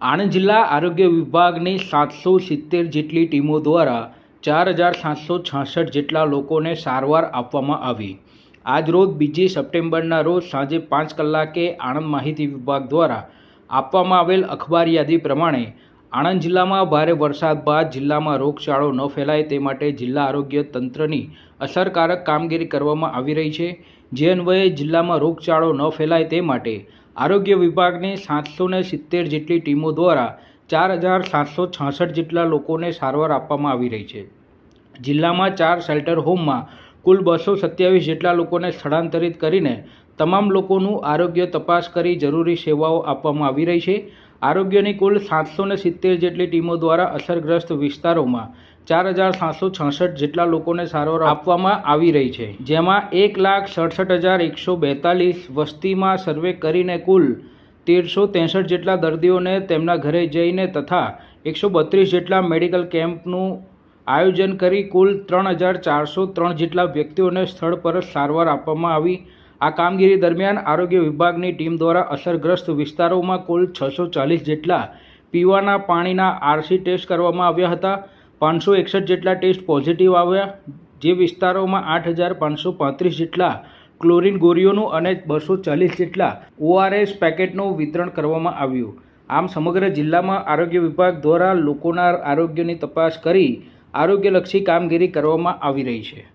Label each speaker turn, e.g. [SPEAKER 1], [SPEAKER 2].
[SPEAKER 1] આણંદ જિલ્લા આરોગ્ય વિભાગની સાતસો સિત્તેર જેટલી ટીમો દ્વારા ચાર હજાર સાતસો છાસઠ જેટલા લોકોને સારવાર આપવામાં આવી. આજરોજ બીજી સપ્ટેમ્બરના રોજ સાંજે પાંચ કલાકે આણંદ માહિતી વિભાગ દ્વારા આપવામાં આવેલ અખબાર યાદી પ્રમાણે આણંદ જિલ્લામાં ભારે વરસાદ બાદ જિલ્લામાં રોગચાળો ન ફેલાય તે માટે જિલ્લા આરોગ્ય તંત્રની અસરકારક કામગીરી કરવામાં આવી રહી છે. જે અન્વયે જિલ્લામાં રોગચાળો ન ફેલાય તે માટે આરોગ્ય વિભાગની સાતસો સિત્તેર જેટલી ટીમો દ્વારા ચાર હજાર સાતસો છાસઠ જેટલા લોકોને સારવાર આપવામાં આવી રહી છે. જિલ્લામાં ચાર શેલ્ટર હોમમાં કુલ બસો સત્યાવીસ જેટલા લોકોને સ્થળાંતરિત કરીને તમામ લોકોનું આરોગ્ય તપાસ કરી જરૂરી સેવાઓ આપવામાં આવી રહી છે. આરોગ્યની કુલ સાતસો ને સિત્તેર જેટલી ટીમો દ્વારા અસરગ્રસ્ત વિસ્તારોમાં ચાર હજાર સાતસો છસઠ જેટલા લોકોને સારવાર આપવામાં આવી રહી છે. જેમાં એક લાખ સડસઠ હજાર એકસો બેતાલીસ વસ્તીમાં સર્વે કરીને કુલ તેરસો ત્રેસઠ જેટલા દર્દીઓને તેમના ઘરે જઈને તથા એકસો બત્રીસ જેટલા મેડિકલ કેમ્પનું આયોજન કરી કુલ ત્રણ હજાર ચારસો ત્રણ જેટલા વ્યક્તિઓને સ્થળ પર સારવાર આપવામાં આવી. આ કામગીરી દરમિયાન આરોગ્ય વિભાગની ટીમ દ્વારા અસરગ્રસ્ત વિસ્તારોમાં કુલ છસો ચાલીસ જેટલા પીવાના પાણીના આરસી ટેસ્ટ કરવામાં આવ્યા હતા. પાંચસો એકસઠ જેટલા ટેસ્ટ પોઝિટિવ આવ્યા, જે વિસ્તારોમાં આઠ હજાર પાંચસો પાંત્રીસ જેટલા ક્લોરીન ગોળીઓનું અને બસો ચાલીસ જેટલા ઓઆરએસ પેકેટનું વિતરણ કરવામાં આવ્યું. આમ સમગ્ર જિલ્લામાં આરોગ્ય વિભાગ દ્વારા લોકોના આરોગ્યની તપાસ કરી આરોગ્યલક્ષી કામગીરી કરવામાં આવી રહી છે.